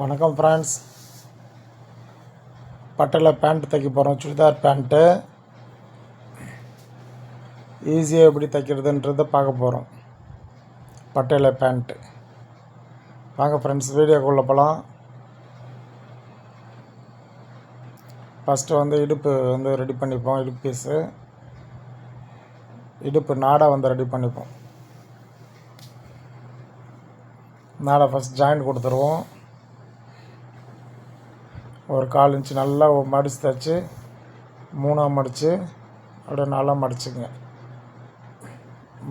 வணக்கம் ஃப்ரெண்ட்ஸ் பட்டில் பேண்ட் தைக்க போகிறோம் சுடிதார் பேண்ட்டு ஈஸியாக எப்படி தைக்கிறதுன்றதை பார்க்க போகிறோம் பட்டையில் பேண்ட்டு வாங்க ஃப்ரெண்ட்ஸ் வீடியோக்குள்ளே போகலாம் ஃபஸ்ட்டு வந்து இடுப்பு வந்து ரெடி பண்ணிப்போம். இடுப்பு பீஸு இடுப்பு நாடாக வந்து ரெடி பண்ணிப்போம். நாடை ஃபஸ்ட் ஜாயின் கொடுத்துருவோம். ஒரு கால் இன்ச்சு நல்லா மடித்து தைச்சி மூணாக மடித்து அப்படியே நல்லா மடிச்சுங்க.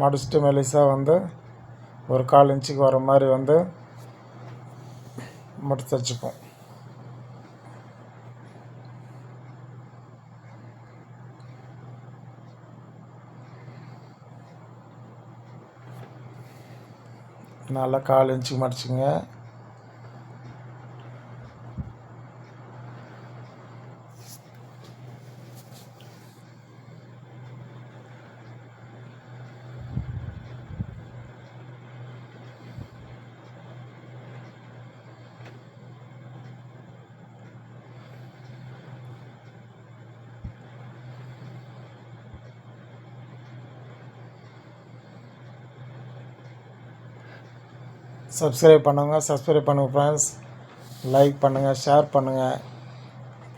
மடிச்சுட்டு மெலிசாக வந்து ஒரு கால் இன்ச்சுக்கு வர மாதிரி வந்து மடித்து தைச்சிப்போம். நல்லா கால் இன்ச்சுக்கு மடிச்சுங்க. சப்ஸ்கிரைப் பண்ணுங்கள் சப்ஸ்கிரைப் பண்ணுங்கள் ஃப்ரெண்ட்ஸ் லைக் பண்ணுங்கள் ஷேர் பண்ணுங்கள்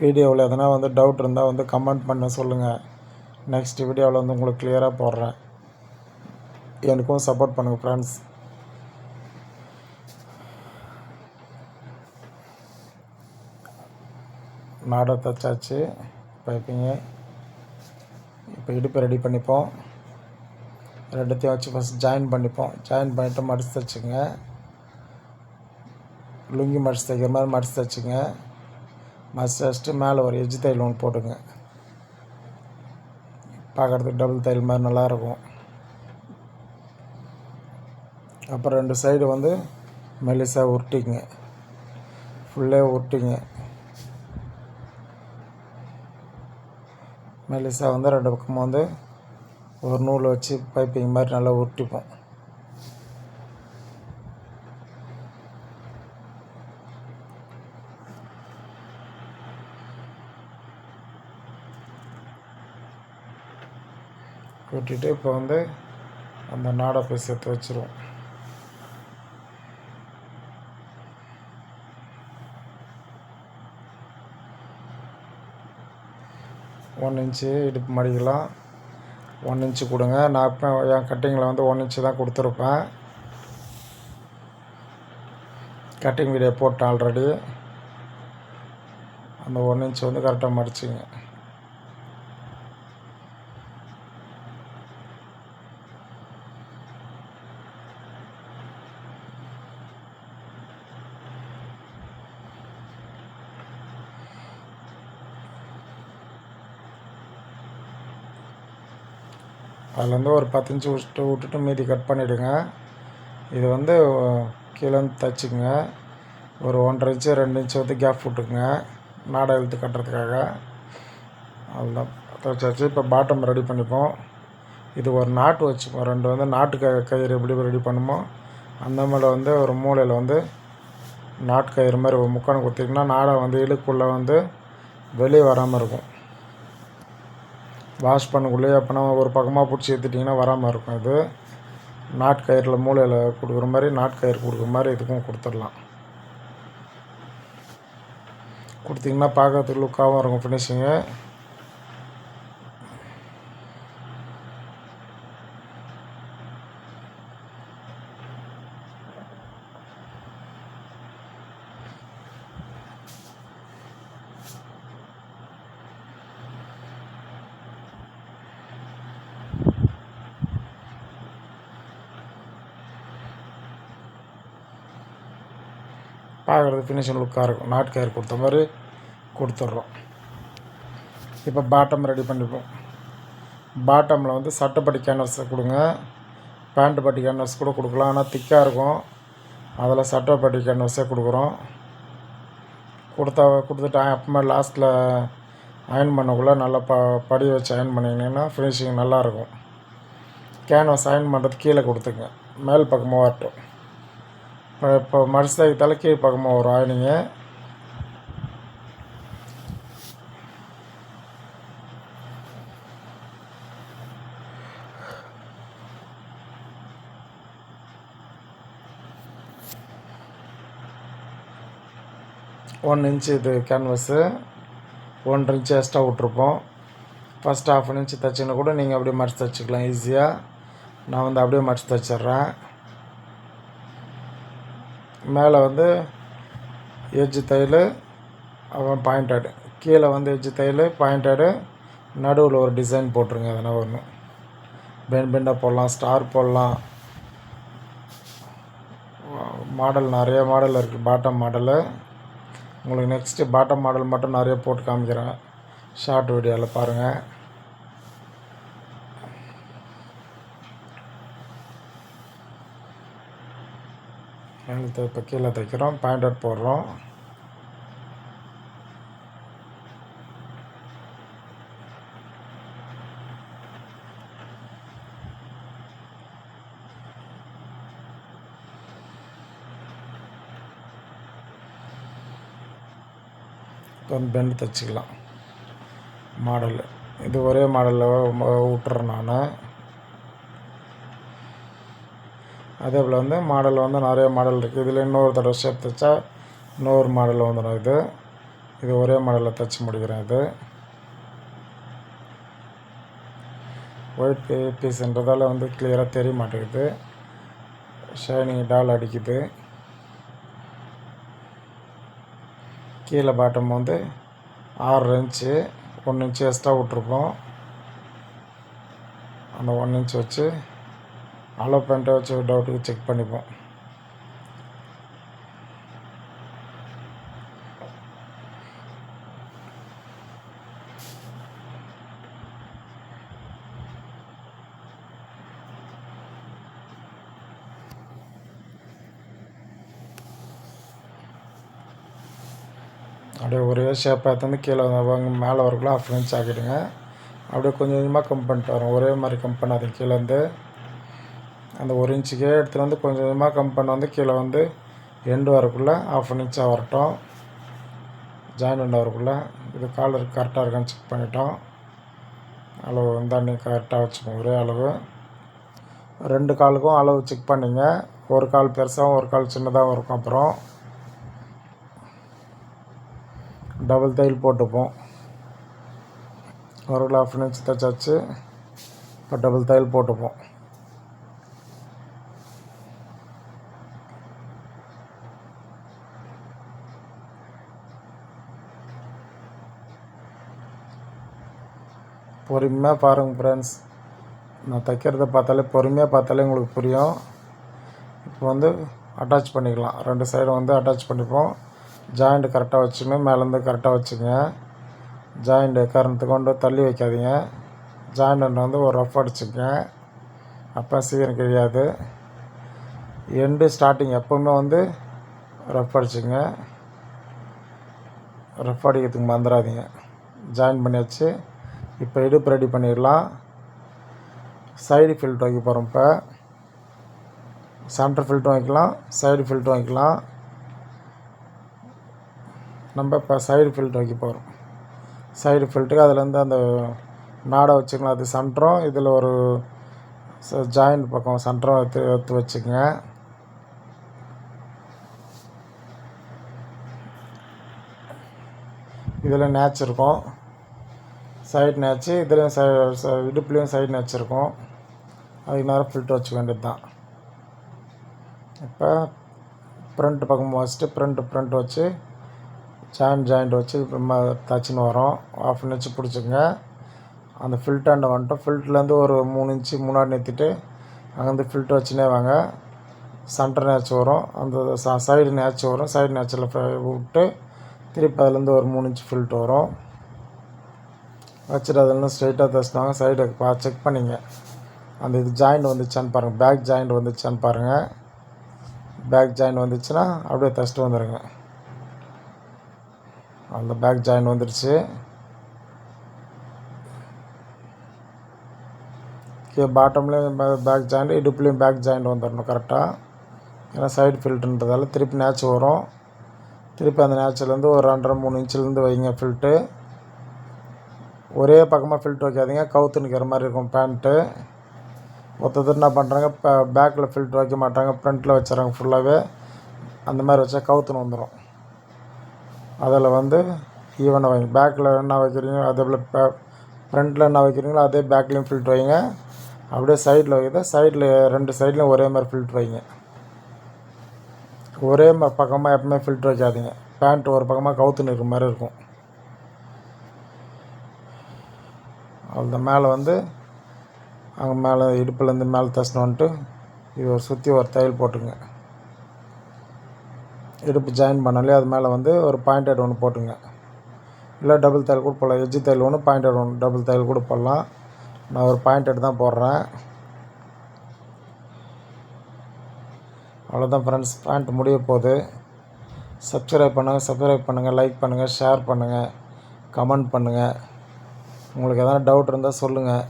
வீடியோவில் எதனா வந்து டவுட் இருந்தால் வந்து கமெண்ட் பண்ண சொல்லுங்கள் நெக்ஸ்ட் வீடியோவில் வந்து உங்களுக்கு கிளியராக போடுறேன். எனக்கும் சப்போர்ட் பண்ணுங்கள் ஃப்ரெண்ட்ஸ் நாடை தைச்சாச்சு. பைப்பிங்க இப்போ இடுப்பு ரெடி பண்ணிப்போம். ரெண்டுத்தையும் வச்சு ஃபஸ்ட் ஜாயின் பண்ணிப்போம். ஜாயின் பண்ணிவிட்டு மடித்து தைச்சுங்க லுங்கி மடிச்சு தைக்கிற மாதிரி மடிச்சு தைச்சுங்க மடிச்சு தைச்சிட்டு மேலே ஒரு எஜ்ஜு தையல் ஒன்று போட்டுங்க. பார்க்குறதுக்கு டபுள் தையல் மாதிரி நல்லாயிருக்கும் அப்புறம் ரெண்டு சைடு வந்து மெலிசாக உருட்டிங்க. ஃபுல்லே உருட்டிங்க. மெலிசாக வந்து ரெண்டு பக்கமும் வந்து ஒரு நூல் வச்சு பைப்பிங் மாதிரி நல்லா உருட்டிப்போம். உருட்டிட்டு இப்போ வந்து அந்த நாடை போய் சேர்த்து வச்சுருவோம். ஒன் இன்ச்சு இடுப்பு மடிக்கலாம். ஒன் இன்ச்சு கொடுங்க. நான் இப்போ என் கட்டிங்கில் வந்து ஒன் இன்ச்சு தான் கொடுத்துருப்பேன். கட்டிங் வீடியோ போட்டேன் ஆல்ரெடி அந்த ஒன் இன்ச் வந்து கரெக்டாக மடிச்சிங்க. அதுலேருந்து ஒரு பத்து இன்ச்சு விட்டு விட்டுட்டு மீதி கட் பண்ணிவிடுங்க இது வந்து கீழே வந்து ஒரு ஒன்றரை இன்ச்சு ரெண்டு இன்ச்சு வந்து கேப் விட்டுக்குங்க. நாடை இழுத்து கட்டுறதுக்காக. அதுதான் தைச்சாச்சு. இப்போ பாட்டம் ரெடி பண்ணிப்போம். இது ஒரு நாட்டு வச்சுப்போம். ரெண்டு வந்து நாட்டு க கயிறு எப்படி ரெடி பண்ணுமோ அந்த மாதிரி வந்து ஒரு மூளையில் வந்து நாட்டு கயிறு மாதிரி ஒரு முக்கணம் குத்திங்கன்னா நாடை வந்து இழுக்குள்ளே வந்து வெளியே வராமல் இருக்கும். வாஷ் பண்ணக்குள்ளேயே அப்போனா ஒரு பக்கமாக பிடிச்சி ஏற்றிட்டிங்கன்னா வராமல் இருக்கும் இது. நாட்கயிறில் மூளையில் கொடுக்குற மாதிரி நாட்கயிறு கொடுக்குற மாதிரி இதுக்கும் கொடுத்துடலாம். கொடுத்திங்கன்னா பார்க்கறதுக்கு லுக்காகவும் இருக்கும் ஃபினிஷிங்கு பார்க்குறது ஃபினிஷிங் லுக்காக இருக்கும் நாட்கயிறு கொடுத்த மாதிரி கொடுத்துட்றோம். இப்போ பாட்டம் ரெடி பண்ணிப்போம். பாட்டமில் வந்து சட்டைப்பட்டி கேன்வஸ் கொடுங்க. பேண்ட் பட்டி கேன்வஸ் கூட கொடுக்கலாம். ஆனால் திக்காக இருக்கும். அதில் சட்டைப்பட்டி கேன்வஸே கொடுக்குறோம். கொடுத்தா கொடுத்துட்டு அப்பமே லாஸ்ட்டில் அயன் பண்ணக்குள்ளே நல்லா ப படி வச்சு அயன் பண்ணிங்கன்னா ஃபினிஷிங் நல்லாயிருக்கும் கேன்வாஸ் அயன் பண்ணுறது கீழே கொடுத்துங்க. மேல் பக்கமாக வரட்டும். இப்போ இப்போ மடிச்சு பக்கமாக வரும் ஆயினிங்க ஒன் இன்ச்சு இது கேன்வஸு ஒன்றரை இன்ச்சு எக்ஸ்ட்ரா விட்ருப்போம் ஃபஸ்ட் ஆஃப் அன் இன்ச்சு தைச்சிங்கன்னா கூட நீங்கள் அப்படியே மடிச்சு தைச்சிக்கலாம் ஈஸியாக நான் வந்து அப்படியே மடிச்சு தைச்சிட்றேன். மேலே வந்து எட்ஜ் தையல் அப்புறம் பாயிண்டடு கீழே வந்து எட்ஜ் தையல் பாயிண்டடு நடுவில் ஒரு டிசைன் போட்டுருங்க எதனா ஒன்று பென் பெண்டாக போடலாம் ஸ்டார் போடலாம். மாடல் நிறைய மாடல் இருக்குது பாட்டம் மாடலு உங்களுக்கு நெக்ஸ்ட்டு பாட்டம் மாடல் மட்டும் நிறைய போட்டு காமிக்கிறேன். ஷார்ட் வீடியோவில் பாருங்கள் மேலே இப்போ கீழே தைக்கிறோம் பாயிண்டட் போடுறோம். இப்போ பெண்ட் தைச்சிக்கலாம். மாடல். இது ஒரே மாடலில் விட்டுறேன் நான். அதே போல் வந்து மாடல் வந்து நிறைய மாடல் இருக்குது இதில் இன்னொரு தடவை ஷேப் தைச்சா இன்னொரு மாடல் வந்துடும் இது இது ஒரே மாடலில் தைச்சி முடிக்கிறேன் இது. ஒயிட் பீஸ்ன்றதால வந்து கிளியராக தெரிய மாட்டேங்குது. ஷைனிங் டால் அடிக்குது. கீழே பாட்டம் வந்து ஆறு இன்ச்சு ஒன்று இன்ச்சு எக்ஸ்ட்ரா விட்ருக்கோம் அந்த ஒன் இன்ச் வச்சு அலோ பேண்ட்டை வச்சு டவுட்டுக்கு செக் பண்ணிப்போம். அப்படியே ஒரே ஷேப்பாக எடுத்து கீழே வாங்க மேலே வரக்குள்ள ஆஃப் இன்ச் ஆக்கிடுங்க. அப்படியே கொஞ்சம் கொஞ்சமாக கம் பண்ணிட்டு வரோம். ஒரே மாதிரி கம் பண்ணாதீங்க. கீழேருந்து அந்த ஒரு இன்ச்சுக்கே எடுத்துகிட்டு வந்து கொஞ்சம் கொஞ்சமாக கம் பண்ண வந்து கீழே வந்து எண்டு வரக்குள்ளே ஆஃப் அன் இன்ச்சாக வரட்டும். ஜாயின் எண்ட் வரக்குள்ளே. இது காலர் கரெக்டாக இருக்கான்னு செக் பண்ணிட்டோம். அளவு வந்து அன்றைக்கி கரெக்டாக வச்சுக்கோங்க. ஒரே அளவு. ரெண்டு காலுக்கும் அளவு செக் பண்ணிங்க. ஒரு கால் பெருசாகவும் ஒரு கால் சின்னதாகவும் இருக்கும். அப்புறம் டபுள் தையல் போட்டுப்போம். ஒரு ஹாஃப் இன்ச் தைச்சாச்சு இப்போ டபுள் தையல் போட்டுப்போம். பொறுமையாக பாருங்கள் ஃப்ரெண்ட்ஸ் நான் தைக்கிறத பார்த்தாலே பொறுமையாக பார்த்தாலே உங்களுக்கு புரியும். இப்போ வந்து அட்டாச் பண்ணிக்கலாம். ரெண்டு சைடும் வந்து அட்டாச் பண்ணிப்போம். ஜாயிண்ட் கரெக்டாக வச்சுக்கணும் மேலேருந்து கரெக்டாக வச்சுங்க. ஜாயிண்ட் கரண்ட்டு கொண்டு தள்ளி வைக்காதீங்க. ஜாயிண்ட் வந்து ஒரு ரஃப் அடிச்சுக்கங்க அப்போ சீக்கிரம் கிடையாது எண்டு ஸ்டார்டிங் எப்போவுமே வந்து ரஃப் அடிச்சுங்க. ரஃப் அடிக்கிறதுக்கு மறந்துடாதீங்க. ஜாயின் பண்ணியாச்சு இப்போ இடுப்பு ரெடி பண்ணிடலாம்? சைடு ஃபில்ட் வைக்க போகிறோம் இப்போ. சென்டர் ஃபில்ட்டும் வைக்கலாம் சைடு ஃபில்ட்டும் வைக்கலாம் நம்ம இப்போ சைடு ஃபில்ட் வைக்க போகிறோம் சைடு ஃபில்ட்டுக்கு அதுலேருந்து அந்த நாடை வச்சுக்கலாம். அது சென்டரும் இதில் ஒரு ஜாயிண்ட் பக்கம் சென்டரும் எடுத்து எடுத்து வச்சுக்கோங்க. இதில் நேச் இருக்கும். சைடு நேச்சு இதுலேயும் சை இடுப்புலேயும் சைடு நேச்சு இருக்கும் அதுக்கு நேரம் ஃபில்ட் வச்சுக்க வேண்டியது தான் இப்போ ஃப்ரண்ட் பக்கம் வச்சுட்டு ஃப்ரண்ட் ஃப்ரண்ட் வச்சு ஜாயிண்ட் ஜாயிண்ட் வச்சு தச்சுன்னு வரோம். ஆஃப் இன்ச்சு பிடிச்சிங்க அந்த ஃபில்ட்டாண்ட வந்துட்டோம். ஃபில்ட்லேருந்து ஒரு மூணு இன்ச்சு முன்னாடி நிறுத்திட்டு அங்கேருந்து ஃபில்ட்ரு வச்சுனே வாங்க. சென்டர் நேச்சு வரும். அந்த சைடு நேச்சு வரும். சைடு நேச்சில் விட்டு திருப்பி அதுலேருந்து ஒரு மூணு இன்ச்சு ஃபில்ட் வரும். வச்சுட்டு அதெல்லாம் ஸ்ட்ரைட்டாக தச்சுனாங்க சைடு பா செக் பண்ணிங்க. அந்த இது ஜாயிண்ட் வந்துச்சான்னு பாருங்கள் பேக் ஜாயிண்ட் வந்துச்சான்னு பாருங்கள் பேக் ஜாயிண்ட் வந்துச்சுன்னா அப்படியே தச்சுட்டு வந்துடுங்க அந்த பேக் ஜாயின் வந்துடுச்சு கே பாட்டம்லேயும் பேக் ஜாயிண்ட் இடுப்புலேயும் பேக் ஜாயிண்ட் வந்துடணும் கரெக்டாக ஏன்னா சைடு ஃபில்ட்ருன்றதால திருப்பி நேச்சு வரும். திருப்பி அந்த நேச்சுலேருந்து ஒரு ரெண்டரை மூணு இன்ச்சிலேருந்து வைங்க ஃபில்ட்டு ஒரே பக்கமாக ஃபில்ட் வைக்காதீங்க கவுத்து நிற்கிற மாதிரி இருக்கும் பேண்ட்டு ஒருத்தர் என்ன பண்ணுறாங்க இப்போ பேக்கில் ஃபில்ட் வைக்க மாட்டாங்க. ஃப்ரண்ட்டில் வச்சுறாங்க ஃபுல்லாகவே அந்த மாதிரி வச்சா கவுத்துன்னு வந்துடும் அதில் வந்து ஈவனாக வைங்க. பேக்கில் என்ன வைக்கிறீங்களோ அதே போல் ஃப்ரண்ட்டில் என்ன வைக்கிறீங்களோ அதே பேக்லேயும் ஃபில்ட் வைங்க. அப்படியே சைடில் வைக்கிறத சைடில் ரெண்டு சைட்லையும் ஒரே மாதிரி ஃபில்ட் வைங்க. ஒரே பக்கமாக எப்பவுமே ஃபில்ட்ரு வைக்காதீங்க. பேண்ட் ஒரு பக்கமாக கவுத்துன்னு இருக்கிற மாதிரி இருக்கும். அந்த மேலே வந்து அங்கே மேலே இடுப்புலேருந்து மேலே தச்சுன்னு வந்துட்டு இது சுற்றி ஒரு தையல் போட்டுங்க. இடுப்பு ஜாயின் பண்ணாலே அது மேலே வந்து ஒரு பாயிண்டட் ஒன்று போட்டுங்க. இல்லை டபுள் தையல் கூட போடலாம். எஜ்ஜு தையல் ஒன்று பாயிண்டட் ஒன்று டபுள் தையல் கூட போடலாம். நான் ஒரு பாயிண்டட் தான் போடுறேன். அவ்வளோதான் ஃப்ரெண்ட்ஸ் பேண்ட் முடிய போகுது. சப்ஸ்கிரைப் பண்ணுங்கள் சப்ஸ்கிரைப் பண்ணுங்கள் லைக் பண்ணுங்கள் ஷேர் பண்ணுங்கள் கமெண்ட் பண்ணுங்கள் உங்களுக்கு எதனா டவுட் இருந்தால் சொல்லுங்கள்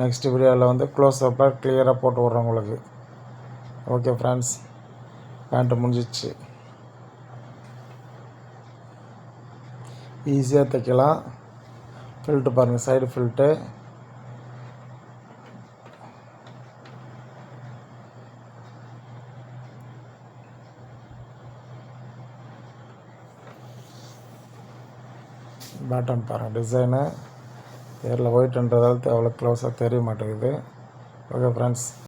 நெக்ஸ்ட் வீடியோவில் வந்து க்ளோஸ் அப்பாக கிளியராக போட்டு விட்றேன் உங்களுக்கு. ஓகே ஃப்ரெண்ட்ஸ் பேண்ட்டு முடிஞ்சிச்சு. ஈஸியாக தைக்கலாம். ஃபில்ட்டு பாருங்கள் சைடு ஃபில்ட்டு பேட்டன் பாருங்கள் டிசைனு பேரில் ஒயிட்ன்றதால அவ்வளோ க்ளோஸாக தெரிய மாட்டேங்குது. Okay friends